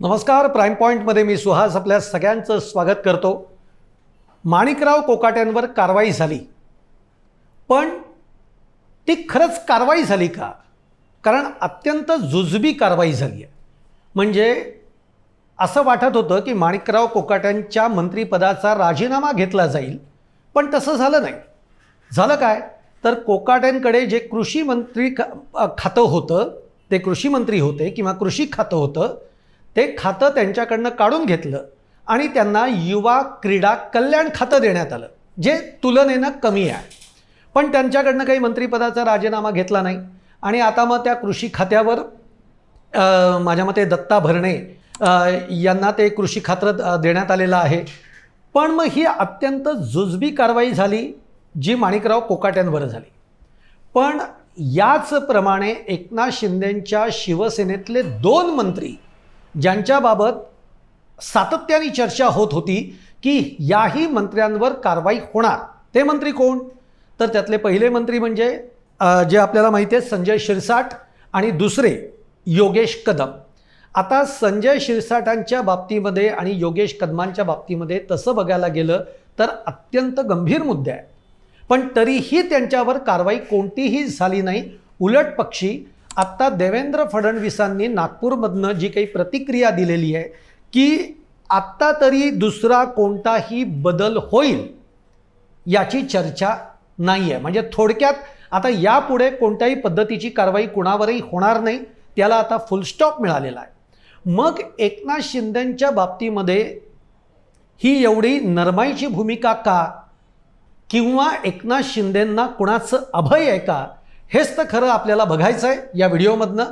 नमस्कार प्राईम पॉईंटमध्ये मी सुहास आपल्या सगळ्यांचं स्वागत करतो. माणिकराव कोकाट्यांवर कारवाई झाली. पण ती खरंच कारवाई झाली का? कारण अत्यंत जुजबी कारवाई झाली आहे. म्हणजे असं वाटत होतं की माणिकराव कोकाट्यांच्या मंत्रिपदाचा राजीनामा घेतला जाईल पण तसं झालं नाही. झालं काय? तर कोकाट्यांकडे जे कृषी मंत्री खातं होतं ते कृषी मंत्री होते किंवा कृषी खातं होतं ते खातं त्यांच्याकडनं काढून घेतलं आणि त्यांना युवा क्रीडा कल्याण खातं देण्यात आलं जे तुलनेनं कमी आहे. पण त्यांच्याकडनं काही मंत्रिपदाचा राजीनामा घेतला नाही आणि आता मग त्या कृषी खात्यावर माझ्या मते दत्ता भरणे यांना ते कृषी खातं देण्यात आलेलं आहे. पण मग ही अत्यंत जुजबी कारवाई झाली जी माणिकराव कोकाट्यांवर झाली. पण याचप्रमाणे एकनाथ शिंदेंच्या शिवसेनेतले दोन मंत्री ज्यांच्याबाबत सातत्याने चर्चा होत होती की याही मंत्र्यांवर कारवाई होणार. ते मंत्री कोण? तर त्यातले पहिले मंत्री म्हणजे जे आपल्याला माहिती आहे संजय शिरसाट आणि दुसरे योगेश कदम. आता संजय शिरसाटांच्या बाबतीमध्ये आणि योगेश कदमांच्या बाबतीमध्ये तसं बघायला गेलं तर अत्यंत गंभीर मुद्दे आहे पण तरीही त्यांच्यावर कारवाई कोणतीही झाली नाही. उलट पक्षी आत्ता देवेंद्र फडणवीसांनी नागपूरमधनं जी काही प्रतिक्रिया दिलेली आहे की आत्ता तरी दुसरा कोणताही बदल होईल याची चर्चा नाही आहे म्हणजे थोडक्यात आता यापुढे कोणत्याही पद्धतीची कारवाई कुणावरही होणार नाही त्याला आता फुलस्टॉप मिळालेला आहे. मग एकनाथ शिंदेंच्या बाबतीमध्ये ही एवढी नरमाईची भूमिका का? किंवा एकनाथ शिंदेंना कुणाचं अभय आहे का? हेच तर खरं आपल्याला बघायचं आहे या व्हिडिओमधनं.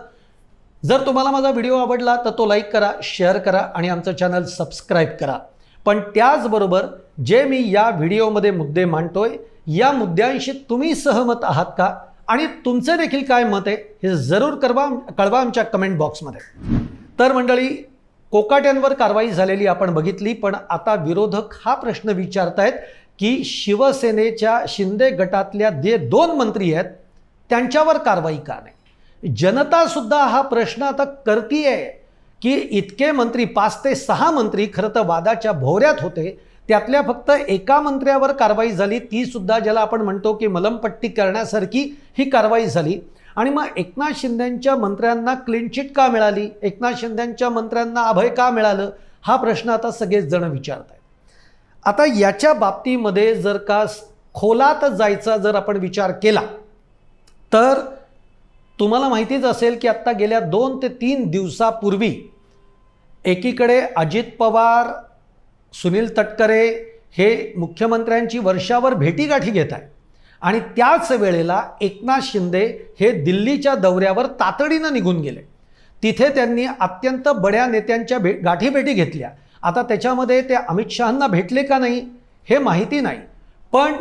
जर तुम्हाला माझा व्हिडिओ आवडला तर तो लाईक करा शेअर करा आणि आमचं चॅनल सबस्क्राईब करा. पण त्याचबरोबर जे मी या व्हिडिओमध्ये मुद्दे मांडतोय या मुद्द्यांशी तुम्ही सहमत आहात का? आणि तुमचे देखील काय मत आहे हे जरूर करवा कळवा आमच्या कमेंट बॉक्समध्ये तर मंडळी कोकाट्यांवर कारवाई झालेली आपण बघितली पण आता विरोधक हा प्रश्न विचारतायत की शिवसेनेच्या शिंदे गटातल्या जे दोन मंत्री आहेत त्यांच्यावर कारवाई का नाही? जनतासुद्धा हा प्रश्न आता करती आहे की इतके मंत्री पाच ते सहा मंत्री खरं तर वादाच्या भोवऱ्यात होते. त्यातल्या फक्त एका मंत्र्यावर कारवाई झाली ती सुद्धा ज्याला आपण म्हणतो की मलमपट्टी करण्यासारखी ही कारवाई झाली. आणि मग एकनाथ शिंदेंच्या मंत्र्यांना क्लीन चिट का मिळाली? एकनाथ शिंदेंच्या मंत्र्यांना अभय का मिळालं? हा प्रश्न आता सगळेच जण विचारत आहेत आता याच्या बाबतीमध्ये जर का खोलात जायचा जर आपण विचार केला तर तुम्हाला माहितीच असेल की आत्ता गेल्या दोन ते तीन दिवसापूर्वी एकीकडे अजित पवार सुनील तटकरे हे मुख्यमंत्र्यांची वर्षावर भेटीगाठी घेत आहे आणि त्याच वेळेला एकनाथ शिंदे हे दिल्लीच्या दौऱ्यावर तातडीनं निघून गेले. तिथे त्यांनी अत्यंत बड्या नेत्यांच्या भे गाठीभेटी घेतल्या. आता त्याच्यामध्ये ते अमित शहांना भेटले का नाही हे माहिती नाही. पण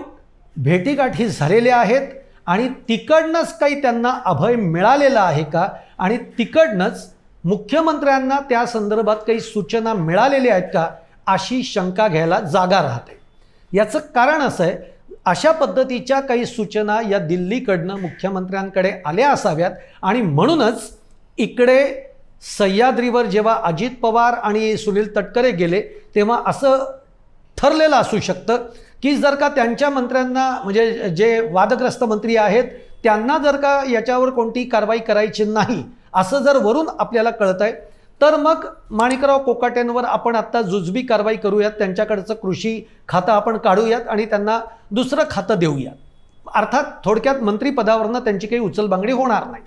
भेटीगाठी झालेल्या आहेत. आणि तिकडनंच काही त्यांना अभय मिळालेला आहे का? आणि तिकडनंच मुख्यमंत्र्यांना त्या संदर्भात काही सूचना मिळालेल्या आहेत का? अशी शंका घ्यायला जागा राहते. याचं कारण असं आहे अशा पद्धतीच्या काही सूचना या दिल्लीकडनं मुख्यमंत्र्यांकडे आल्या असाव्यात आणि म्हणूनच इकडे सह्याद्रीवर जेव्हा अजित पवार आणि सुनील तटकरे गेले तेव्हा असं ठरलेलं असू शकतं की जर का त्यांच्या मंत्र्यांना म्हणजे जे वादग्रस्त मंत्री आहेत त्यांना जर का याच्यावर कोणती कारवाई करायची नाही असं जर वरून आपल्याला कळतं आहे तर मग माणिकराव कोकाट्यांवर आपण आत्ता जुजबी कारवाई करूयात त्यांच्याकडचं कृषी खातं आपण काढूयात आणि त्यांना दुसरं खातं देऊयात. अर्थात थोडक्यात मंत्रिपदावरनं त्यांची काही उचलबांगडी होणार नाही.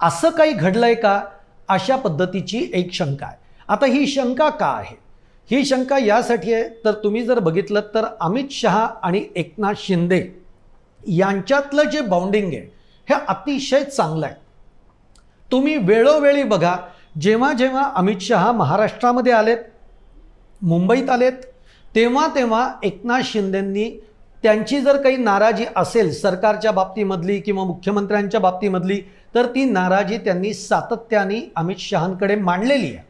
असं काही घडलंय का? अशा पद्धतीची एक शंका आहे. आता ही शंका का आहे? ही शंका यासाठी आहे. तर तुम्ही जर बघितलं तर अमित शहा आणि एकनाथ शिंदे यांच्यातलं जे बाउंडिंग आहे हे अतिशय चांगलं आहे. तुम्ही वेळोवेळी बघा जेव्हा जेव्हा अमित शहा महाराष्ट्रामध्ये आलेत मुंबईत आलेत तेव्हा तेव्हा एकनाथ शिंदेंनी त्यांची जर काही नाराजी असेल सरकारच्या बाबतीमधली किंवा मुख्यमंत्र्यांच्या बाबतीमधली तर ती नाराजी त्यांनी सातत्याने अमित शहांकडे मांडलेली आहे.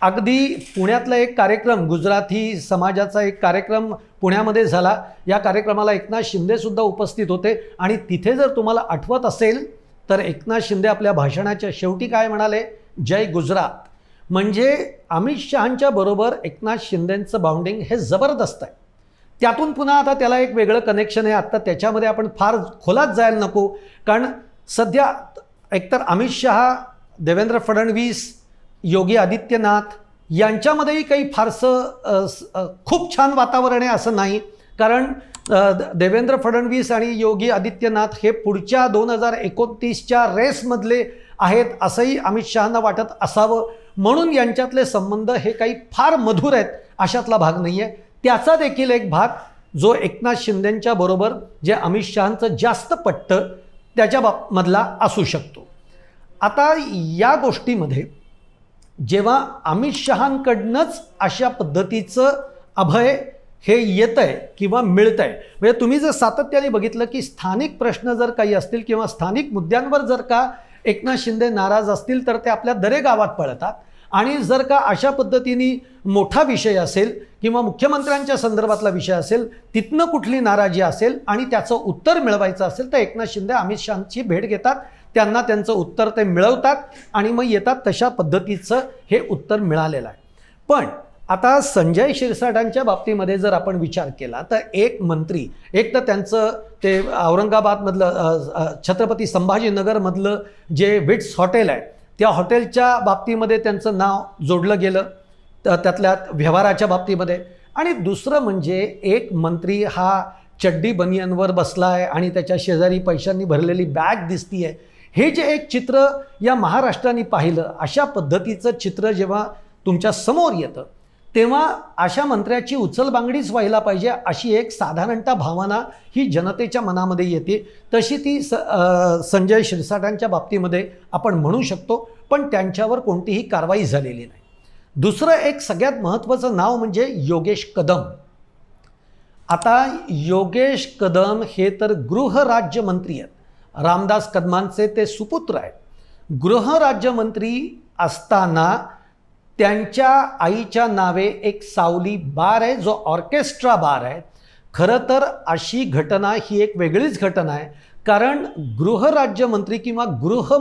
अगदी पुण्यातला एक कार्यक्रम गुजराती समाजाचा एक कार्यक्रम पुण्यामध्ये झाला. या कार्यक्रमाला एकनाथ शिंदेसुद्धा उपस्थित होते. आणि तिथे जर तुम्हाला आठवत असेल तर एकनाथ शिंदे आपल्या भाषणाच्या शेवटी काय म्हणाले? जय गुजरात. म्हणजे अमित शहांच्या बरोबर एकनाथ शिंदेंचं बाउंडिंग हे जबरदस्त आहे. त्यातून पुन्हा आता त्याला एक वेगळं कनेक्शन आहे. आत्ता त्याच्यामध्ये आपण फार खोलात जायला नको. कारण सध्या एकतर अमित शहा देवेंद्र फडणवीस योगी आदित्यनाथ यांच्यामध्येही काही फारसं खूप छान वातावरण आहे असं नाही. कारण द- देवेंद्र फडणवीस आणि योगी आदित्यनाथ हे पुढच्या दोन हजार एकोणतीसच्या रेसमधले आहेत असंही अमित शहांना वाटत असावं. म्हणून यांच्यातले संबंध हे काही फार मधुर आहेत अशातला भाग नाही आहे त्याचा देखील एक भाग जो एकनाथ शिंदेंच्या बरोबर जे अमित शहांचं जास्त पटतं त्याच्या बाबमधला असू शकतो. आता या गोष्टीमध्ये जेव्हा अमित शहांकडनंच अशा पद्धतीचं अभय हे येतं आहे किंवा मिळतं आहे म्हणजे तुम्ही जर सातत्याने बघितलं की स्थानिक प्रश्न जर काही असतील किंवा स्थानिक मुद्द्यांवर जर का एकनाथ शिंदे नाराज असतील तर ते आपल्या दरे गावात पळतात. आणि जर का अशा पद्धतीने मोठा विषय असेल किंवा मुख्यमंत्र्यांच्या संदर्भातला विषय असेल तिथनं कुठली नाराजी असेल आणि त्याचं उत्तर मिळवायचं असेल तर एकनाथ शिंदे अमित शहाची भेट घेतात. त्यांना त्यांचं उत्तर ते मिळवतात आणि मग येतात तशा पद्धतीचं हे उत्तर मिळालेलं आहे. पण आता संजय शिरसाटांच्या बाबतीमध्ये जर आपण विचार केला तर एक मंत्री एक तर त्यांचं ते औरंगाबादमधलं छत्रपती संभाजीनगरमधलं जे विट्स हॉटेल आहे त्या हॉटेलच्या बाबतीमध्ये त्यांचं नाव जोडलं गेलं त्यातल्या व्यवहाराच्या बाबतीमध्ये. आणि दुसरं म्हणजे एक मंत्री हा चड्डी बनियनवर बसला आहे आणि त्याच्या शेजारी पैशांनी भरलेली बॅग दिसती आहे हे जे एक चित्र या महाराष्ट्राने पाहिलं अशा पद्धतीचं चित्र जेव्हा तुमच्यासमोर येतं तेव्हा अशा मंत्र्याची उचलबांगडीच व्हायला पाहिजे अशी एक साधारणतः भावना ही जनतेच्या मनामध्ये येते. तशी ती स संजय शिरसाटांच्या बाबतीमध्ये आपण म्हणू शकतो पण त्यांच्यावर कोणतीही कारवाई झालेली नाही. दुसरं एक सगळ्यात महत्त्वाचं नाव म्हणजे योगेश कदम. आता योगेश कदम हे तर गृहराज्यमंत्री आहेत. रामदास कदमांचे ते सुपुत्र आहेत. गृहराज्यमंत्री असताना त्यांच्या आईच्या नावे एक सावली बार आहे जो ऑर्केस्ट्रा बार आहे. खरं तर अशी घटना ही एक वेगळीच घटना आहे. कारण गृहराज्यमंत्री किंवा गृह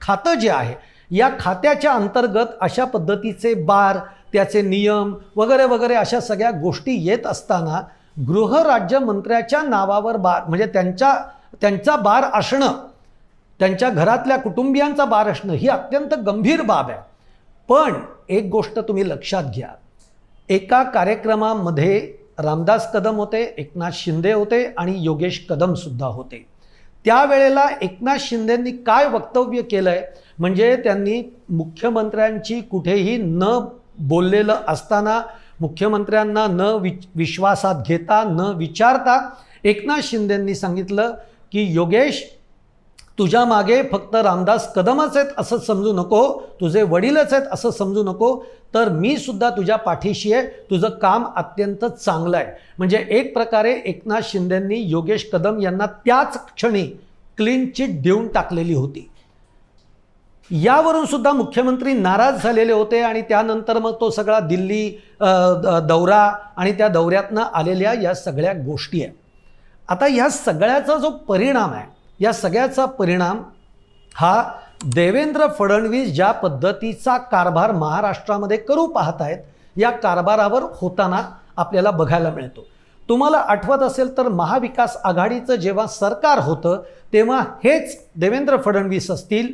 खातं जे आहे या खात्याच्या अंतर्गत अशा पद्धतीचे बार त्याचे नियम वगैरे वगैरे अशा सगळ्या गोष्टी येत असताना गृहराज्यमंत्र्याच्या नावावर बार म्हणजे त्यांच्या त्यांचा बार असणं त्यांच्या घरातल्या कुटुंबियांचा बार असणं ही अत्यंत गंभीर बाब आहे. पण एक गोष्ट तुम्ही लक्षात घ्या. एका कार्यक्रमामध्ये रामदास कदम होते एकनाथ शिंदे होते आणि योगेश कदमसुद्धा होते. त्यावेळेला एकनाथ शिंदेंनी काय वक्तव्य केलं आहे म्हणजे त्यांनी मुख्यमंत्र्यांची कुठेही न बोललेलं असताना मुख्यमंत्र्यांना न वि विश्वासात घेता न विचारता एकनाथ शिंदेंनी सांगितलं की योगेश तुझ्या मागे फक्त रामदास कदमच आहेत असं समजू नको तुझे वडीलच आहेत असं समजू नको तर मी सुद्धा तुझ्या पाठीशी आहे तुझं काम अत्यंत चांगलं आहे. म्हणजे एक प्रकारे एकनाथ शिंदेंनी योगेश कदम यांना त्याच क्षणी क्लीन चिट देऊन टाकलेली होती. यावरून सुद्धा मुख्यमंत्री नाराज झालेले होते आणि त्यानंतर मग तो सगळा दिल्ली दौरा आणि त्या दौऱ्यातनं आलेल्या या सगळ्या गोष्टी आहेत. आता ह्या सगळ्याचा जो परिणाम आहे या सगळ्याचा परिणाम हा देवेंद्र फडणवीस ज्या पद्धतीचा कारभार महाराष्ट्रामध्ये करू पाहत आहेत या कारभारावर होताना आपल्याला बघायला मिळतो. तुम्हाला आठवत असेल तर महाविकास आघाडीचं जेव्हा सरकार होतं तेव्हा हेच देवेंद्र फडणवीस असतील.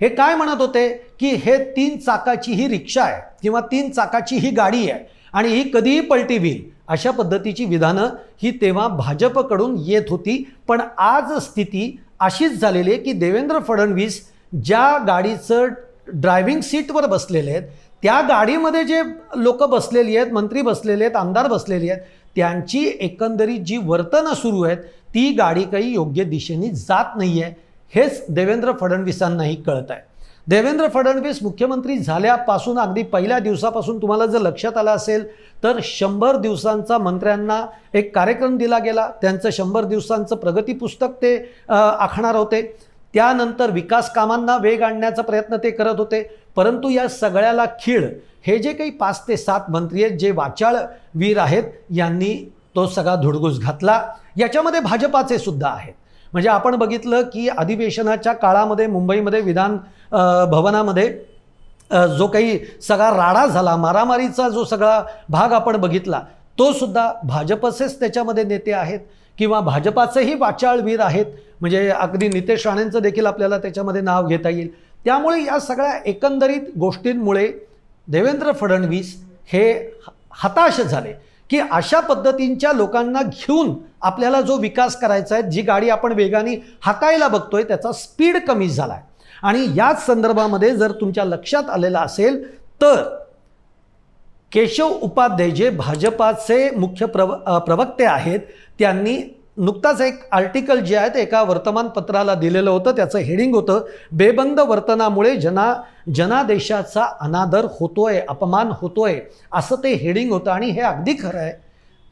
हे काय म्हणत होते? की हे तीन चाकाची ही रिक्षा आहे किंवा तीन चाकाची ही गाडी आहे आणि ही कधीही पलटी होईल. अशा पद्धतीची विधानं ही तेव्हा भाजपकडून येत होती. पण आज स्थिती अशीच झालेली आहे की देवेंद्र फडणवीस ज्या गाडीचं ड्रायव्हिंग सीटवर बसलेले आहेत त्या गाडीमध्ये जे लोक बसलेली आहेत मंत्री बसलेले आहेत आमदार बसलेले आहेत त्यांची एकंदरीत जी वर्तनं सुरू आहेत ती गाडी काही योग्य दिशेने जात नाही आहे हेच देवेंद्र फडणवीसांनाही कळत आहे देवेंद्र फडणवीस मुख्यमंत्री झाल्यापासून अगदी पहिल्या दिवसापासून तुम्हाला जर लक्षात आलं असेल तर शंभर दिवसांचा मंत्र्यांना एक कार्यक्रम दिला गेला. त्यांचं शंभर दिवसांचं प्रगती पुस्तक ते आखणार होते. त्यानंतर विकास कामांना वेग आणण्याचा प्रयत्न ते करत होते. परंतु या सगळ्याला खीळ हे जे काही पाच ते सात मंत्री आहेत जे वाचाळ वीर आहेत यांनी तो सगळा धुडगूस घातला. याच्यामध्ये भाजपाचे सुद्धा आहेत. म्हणजे आपण बघितलं की अधिवेशनाच्या काळामध्ये मुंबईमध्ये विधान भवनामध्ये जो काही सगळा राडा झाला मारामारीचा जो सगळा भाग आपण बघितला तो सुद्धा भाजपचेच त्याच्यामध्ये नेते आहेत किंवा भाजपाचेही वाचाळवीर आहेत. म्हणजे अगदी नितेश राणेंचं देखील आपल्याला त्याच्यामध्ये नाव घेता येईल. त्यामुळे या सगळ्या एकंदरीत गोष्टींमुळे देवेंद्र फडणवीस हे ह- हताश झाले. की अशा पद्धतींच्या लोकांना घेऊन आपल्याला जो विकास करायचा आहे जी गाडी आपण वेगाने हाकायला बघतोय त्याचा स्पीड कमी झाला आहे आणि याच संदर्भामध्ये जर तुमच्या लक्षात आलेलं असेल तर केशव उपाध्याय जे भाजपाचे मुख्य प्रव प्रवक्ते आहेत त्यांनी नुकताच एक आर्टिकल जे आहे ते एका वर्तमानपत्राला दिलेलं होतं त्याचं हेडिंग होतं बेबंद वर्तनामुळे जना जनादेशाचा अनादर होतोय अपमान होतोय असं ते हेडिंग होतं आणि हे अगदी खरं आहे.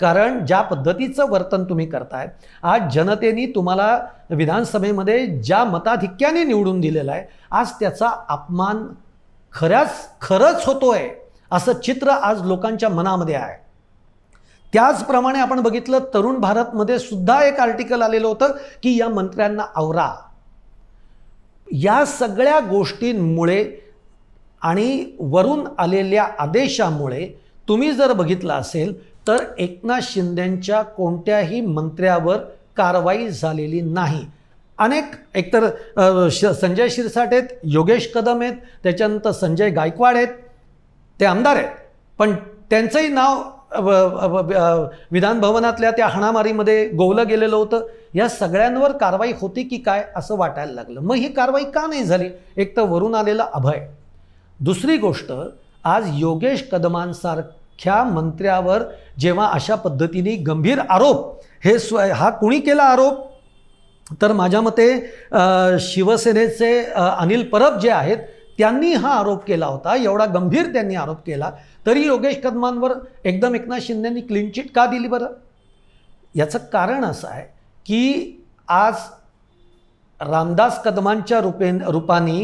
कारण ज्या पद्धतीचं वर्तन तुम्ही करताय आज जनतेने तुम्हाला विधानसभेमध्ये ज्या मताधिक्याने निवडून दिलेला आहे आज त्याचा अपमान खऱ्याच खरंच होतोय असं चित्र आज लोकांच्या मनामध्ये आहे. त्याचप्रमाणे आपण बघितलं तरुण भारतमध्ये सुद्धा एक आर्टिकल आलेलं होतं की या मंत्र्यांना आवरा. या सगळ्या गोष्टींमुळे आणि वरून आलेल्या आदेशामुळे तुम्ही जर बघितलं असेल तर एकनाथ शिंदेंच्या कोणत्याही मंत्र्यावर कारवाई झालेली नाही. अनेक एकतर श संजय शिरसाट आहेत योगेश कदम आहेत त्याच्यानंतर संजय गायकवाड आहेत ते आमदार आहेत. पण त्यांचंही नाव विधान भवनातल्या त्या हाणामारीमध्ये गोवलं गेलेलं होतं. या सगळ्यांवर कारवाई होती की काय असं वाटायला लागलं. मग ही कारवाई का नाही झाली? एक तर वरून आलेला अभय. दुसरी गोष्ट आज योगेश कदमांसारख्या मंत्र्यावर जेव्हा अशा पद्धतीने गंभीर आरोप हे स्व हा कुणी केला आरोप? तर माझ्या मते शिवसेनेचे अनिल परब जे आहेत त्यांनी हा आरोप केला होता एवढा गंभीर त्यांनी आरोप केला तरी योगेश कदमांवर एकदम एकनाथ शिंदेंनी क्लीन चिट का दिली बरं? याचं कारण असं आहे की आज रामदास कदमांच्या रूपे रूपाने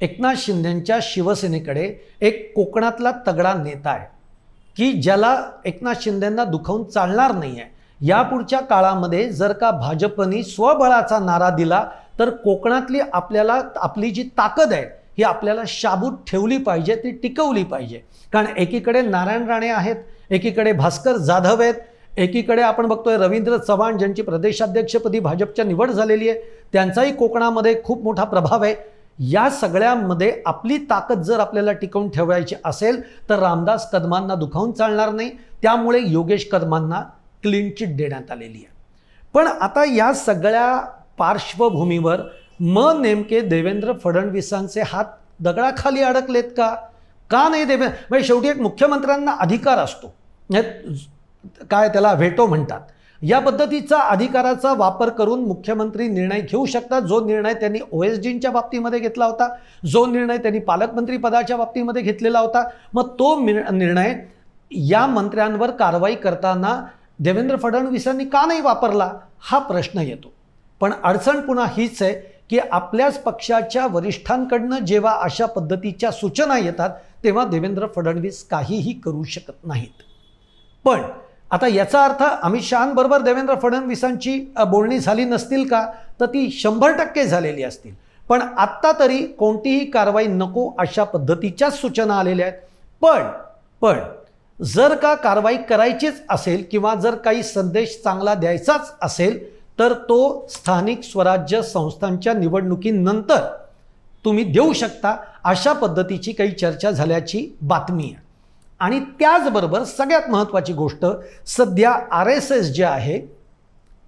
एकनाथ शिंदेंच्या शिवसेनेकडे एक कोकणातला तगडा नेता आहे की ज्याला एकनाथ शिंदेंना दुखावून चालणार नाही आहे यापुढच्या काळामध्ये जर का भाजपनी स्वबळाचा नारा दिला तर कोकणातली आपल्याला आपली जी ताकद आहे ही आपल्याला शाबूत ठेवली पाहिजे ती टिकवली पाहिजे. कारण एकीकडे नारायण राणे आहेत एकीकडे भास्कर जाधव आहेत एकीकडे आपण बघतोय रवींद्र चव्हाण ज्यांची प्रदेशाध्यक्षपदी भाजपच्या निवड झालेली आहे त्यांचाही कोकणामध्ये खूप मोठा प्रभाव आहे. या सगळ्यामध्ये आपली ताकद जर आपल्याला टिकवून ठेवायची असेल तर रामदास कदमांना दुखावून चालणार नाही. त्यामुळे योगेश कदमांना क्लीन चिट देण्यात आलेली आहे. पण आता या सगळ्या पार्श्वभूमीवर मग नेमके देवेंद्र फडणवीसांचे हात दगडाखाली अडकलेत का? का नाही देवेंद्र म्हणजे शेवटी एक मुख्यमंत्र्यांना अधिकार असतो. काय त्याला व्हेटो म्हणतात. या पद्धतीचा अधिकाराचा वापर करून मुख्यमंत्री निर्णय घेऊ शकतात. जो निर्णय त्यांनी ओ एस डींच्या बाबतीमध्ये घेतला होता जो निर्णय त्यांनी पालकमंत्री पदाच्या बाबतीमध्ये घेतलेला होता मग तो निर्णय या मंत्र्यांवर कारवाई करताना देवेंद्र फडणवीसांनी का नाही वापरला? हा प्रश्न येतो. पण अडचण पुन्हा हीच आहे की आपल्याच पक्षाच्या वरिष्ठांकडनं जेव्हा अशा पद्धतीच्या सूचना येतात तेव्हा देवेंद्र फडणवीस काहीही करू शकत नाहीत. पण आता याचा अर्थ अमित शहांबरोबर देवेंद्र फडणवीसांची बोलणी झाली नसतील का तर ती शंभर टक्के झालेली असतील. पण आत्ता तरी कोणतीही कारवाई नको अशा पद्धतीच्याच सूचना आलेल्या आहेत. पण पण जर का कारवाई करायचीच असेल किंवा जर काही संदेश चांगला द्यायचाच असेल तर तो स्थानिक स्वराज्य संस्थांच्या निवडणुकीनंतर तुम्ही देऊ शकता अशा पद्धतीची काही चर्चा झाल्याची बातमी आहे. आणि त्याचबरोबर सगळ्यात महत्त्वाची गोष्ट सध्या आर एस एस जे आहे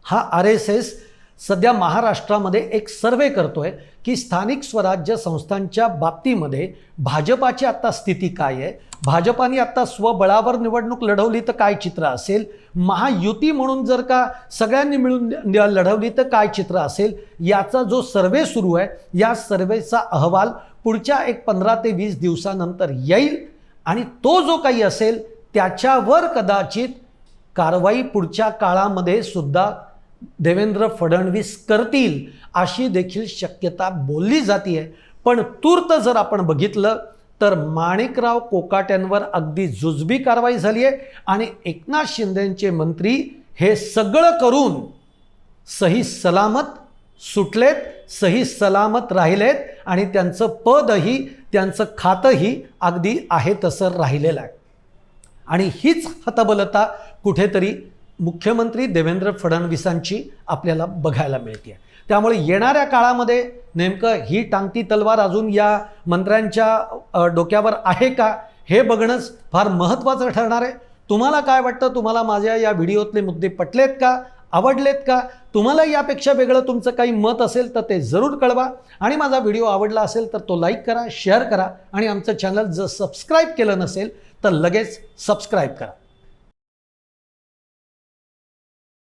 हा आर एस एस सध्या महाराष्ट्रामध्ये एक सर्वे करतोय की स्थानिक स्वराज्य संस्थांच्या बाबतीमध्ये भाजपाची आत्ता स्थिती काय आहे? भाजपाने आत्ता स्वबळावर निवडणूक लढवली तर काय चित्र असेल? महायुती म्हणून जर का सगळ्यांनी मिळून लढवली तर काय चित्र असेल? याचा जो सर्वे सुरू आहे या सर्वेचा अहवाल पुढच्या एक पंधरा ते वीस दिवसानंतर येईल आणि तो जो काही असेल त्याच्यावर कदाचित कारवाई पुढच्या काळामध्ये सुद्धा देवेंद्र फडणवीस करतील अशी देखील शक्यता बोलली जाते आहे पण तूर्त जर आपण बघितलं तर माणिकराव कोकाट्यांवर अगदी जुजबी कारवाई झाली आहे आणि एकनाथ शिंदेंचे मंत्री हे सगळं करून सही सलामत सुटलेत सही सलामत राहिलेत आणि त्यांचं पदही त्यांचं खातंही अगदी आहे तसं राहिलेलं आहे. आणि हीच हतबलता कुठेतरी मुख्यमंत्री देवेंद्र फडणवीसांची आपल्याला बघायला मिळते. त्यामुळे येणाऱ्या काळामध्ये नेमकं ही टांगती तलवार अजून या मंत्र्यांच्या डोक्यावर आहे का? हे बघणंच फार महत्त्वाचं ठरणार आहे. तुम्हाला काय वाटतं? तुम्हाला माझ्या या व्हिडिओतले मुद्दे पटलेत का? आवडलेत का? तुम्हाला यापेक्षा वेगळं तुमचं काही मत असेल तर ते जरूर कळवा. आणि माझा व्हिडिओ आवडला असेल तर तो लाईक करा शेअर करा आणि आमचं चॅनल जर सबस्क्राईब केलं नसेल तर लगेच सबस्क्राईब करा.